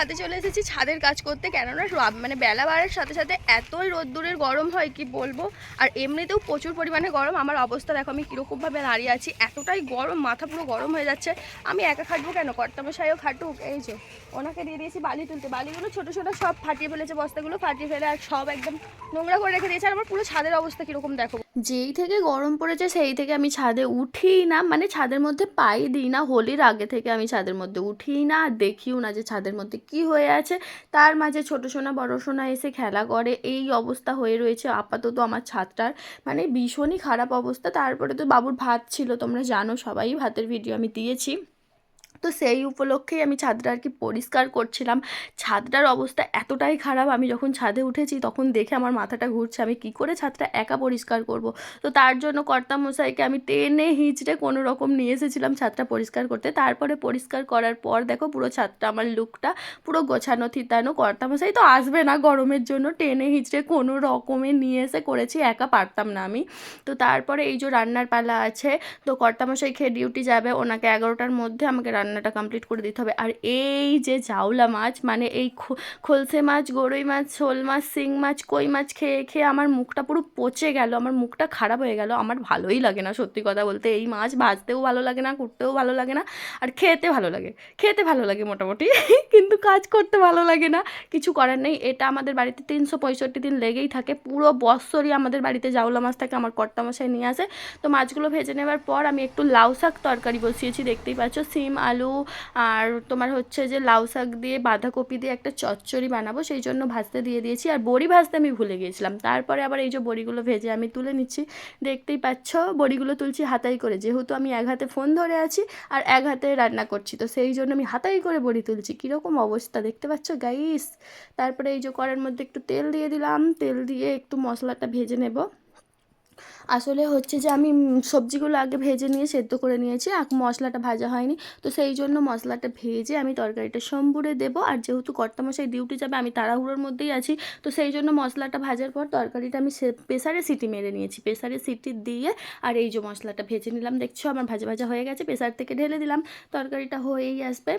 ছাদে চলে এসেছি, ছাদের কাজ করতে। কেননা মানে বেলা বাড়ার সাথে সাথে এতই রোদ্দুরের গরম হয়, কি বলব? আর এমনিতেও প্রচুর পরিমাণে গরম। আমার অবস্থা দেখো, আমি কীরকমভাবে দাঁড়িয়ে আছি। এতটাই গরম, মাথা পুরো গরম হয়ে যাচ্ছে। আমি একা খাটবো কেন? কর্তামশাইও খাটুক। এই যে, ওনাকে দিয়ে দিয়েছি বালি তুলতে। বালিগুলো ছোটো ছোটো, সব ফাটিয়ে ফেলেছে, বস্তাগুলো ফাটিয়ে ফেলে, আর সব একদম নোংরা করে রেখে দিয়েছে। আর আমার পুরো ছাদের অবস্থা কীরকম দেখো। যেই থেকে গরম পড়েছে সেই থেকে আমি ছাদে উঠি না। মানে ছাদের মধ্যে পাই দিই না, হোলির আগে থেকে আমি ছাদের মধ্যে উঠি না, আর দেখিও না যে ছাদের মধ্যে কি হয়ে আছে। তার মাঝে ছোটো সোনা, বড় সোনা এসে খেলা করে। এই অবস্থা হয়ে রয়েছে আপাতত আমার ছাদটার। মানে ভীষণই খারাপ অবস্থা। তারপরে তো বাবুর ভাত ছিল, তোমরা জানো, সবাই ভাতের ভিডিও আমি দিয়েছি। তো সেই উপলক্ষেই আমি ছাদটা আর কি পরিষ্কার করছিলাম। ছাদটার অবস্থা এতটাই খারাপ, আমি যখন ছাদে উঠেছি তখন দেখে আমার মাথাটা ঘুরছে, আমি কি করে ছাদটা একা পরিষ্কার করব? তো তার জন্য কর্তামশাইকে আমি টেনে হিঁচড়ে কোনো রকম নিয়ে এসেছিলাম ছাদটা পরিষ্কার করতে। তারপরে পরিষ্কার করার পর দেখো পুরো ছাদটা, আমার লুকটা পুরো গোছানো থিতানো। কর্তামশাই তো আসবে না গরমের জন্য, টেনে হিঁচড়ে কোনো রকমে নিয়ে এসে করেছি, একা পারতাম না আমি। তো তারপরে এই যে রান্নার পালা আছে, তো কর্তামশাই খেয়ে ডিউটি যাবে, ওনাকে এগারোটার মধ্যে আমাকে রান্নাটা কমপ্লিট করে দিতে হবে। আর এই যে জাউলা মাছ মানে এই খলসে মাছ, গরই মাছ, শোল মাছ, শিং মাছ, কই মাছ খেয়ে খেয়ে আমার মুখটা পুরো পচে গেল, আমার মুখটা খারাপ হয়ে গেল, আমার ভালোই লাগে না সত্যি কথা বলতে। এই মাছ ভাজতেও ভালো লাগে না, কুটতেও ভালো লাগে না, আর খেতে ভালো লাগে, খেতে ভালো লাগে মোটামুটি, কিন্তু কাজ করতে ভালো লাগে না, কিছু করার নেই। এটা আমাদের বাড়িতে তিনশো পঁয়ষট্টি দিন লেগেই থাকে, পুরো বৎসরই আমাদের বাড়িতে জাউলা মাছ থাকে, আমার কর্তামশাই নিয়ে আসে। তো মাছগুলো ভেজে নেওয়ার পর আমি একটু লাউ শাক তরকারি বসিয়েছি, দেখতেই পাচ্ছ, সিম, আলু আর তোমার হচ্ছে যে লাউ শাক দিয়ে, বাঁধাকপি দিয়ে একটা চচ্চড়ি বানাবো, সেই জন্য ভাজতে দিয়ে দিয়েছি। আর বড়ি ভাজতে আমি ভুলে গিয়েছিলাম। তারপরে আবার এই যে বড়িগুলো ভেজে আমি তুলে নিচ্ছি। দেখতেই পাচ্ছ, বড়িগুলো তুলছি হাতাই করে। যেহেতু আমি এক হাতে ফোন ধরে আছি আর এক হাতে রান্না করছি, তো সেই জন্য আমি হাতাই করে বড়ি তুলছি। কীরকম অবস্থা দেখতে পাচ্ছ গাইস তারপরে এই যে কড়ার মধ্যে একটু তেল দিয়ে দিলাম। তেল দিয়ে একটু মশলাটা ভেজে নেব। আসলে হচ্ছে যে আমি সবজিগুলো আগে ভেজে নিয়ে সেদ্ধ করে নিয়েছি মশলাটা ভাজা হয়নি। তো সেই জন্য মশলাটা ভেজে আমি তরকারিটা সম্বুরে দেবো, আর যেহেতু কর্তামশাই ডিউটি যাবে, আমি তাড়াহুড়োর মধ্যেই আছি। তো সেই জন্য মশলাটা ভাজার পর তরকারিটা আমি প্রেসারে সিটি মেরে নিয়েছি। প্রেসারে সিটি দিয়ে, আর এই যে মশলাটা ভেজে নিলাম, দেখছ আমার ভাজা ভাজা হয়ে গেছে, প্রেসার থেকে ঢেলে দিলাম। তরকারিটা হয়েই আসবে।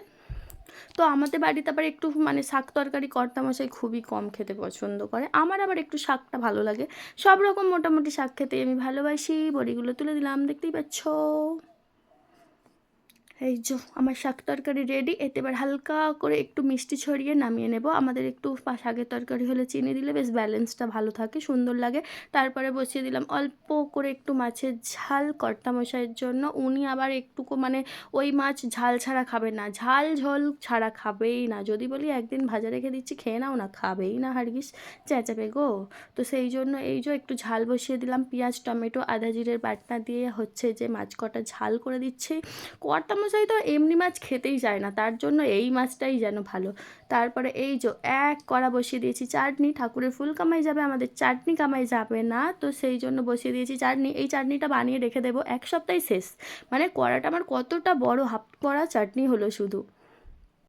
তো আমাদের বাড়িতে আবার একটু মানে শাক তরকারি কর্তামশাই খুবই কম খেতে পছন্দ করে। আমার আবার একটু শাকটা ভালো লাগে। সব রকম মোটামুটি শাক খেতে আমি ভালোবাসি। বড়িগুলো তুলে দিলাম, দেখতেই পাচ্ছ? এই যে, আমার শাক তরকারি রেডি এতে এবার হালকা করে একটু মিষ্টি ছড়িয়ে নামিয়ে নেব। আমাদের একটু শাকের তরকারি হলে চিনি দিলে বেশ ব্যালেন্সটা ভালো থাকে, সুন্দর লাগে। তারপরে বসিয়ে দিলাম অল্প করে একটু মাছের ঝাল কর্তা মশাইয়ের জন্য। উনি আবার একটুকু মানে ওই মাছ ঝাল ছাড়া খাবে না, ঝাল ঝোল ছাড়া খাবেই না। যদি বলি একদিন ভাজা রেখে দিচ্ছি, খেয়ে নাও না, খাবেই না হারগিস, চেঁচাবে গো। তো সেই জন্য এই যে একটু ঝাল বসিয়ে দিলাম, পেঁয়াজ, টমেটো, আদা জিরের বাটনা দিয়ে হচ্ছে যে মাছ কটা ঝাল করে দিচ্ছে। দিচ্ছি কর্তামশাই তো এমনি মাছ খেতেই চায় না। তার জন্য এই মাছটাই যেন ভালো। তারপরে এই যে এক কড়া বসিয়ে দিয়েছি চাটনি, ঠাকুরের ফুল কামাই যাবে, আমাদের চাটনি কামাই যাবে না। তো সেই জন্য বসিয়ে দিয়েছি চাটনি। এই চাটনিটা বানিয়ে রেখে দেবো, এক সপ্তাহে শেষ। মানে কড়াটা আমার কতটা বড় হাফ কড়া চাটনি হলো শুধু।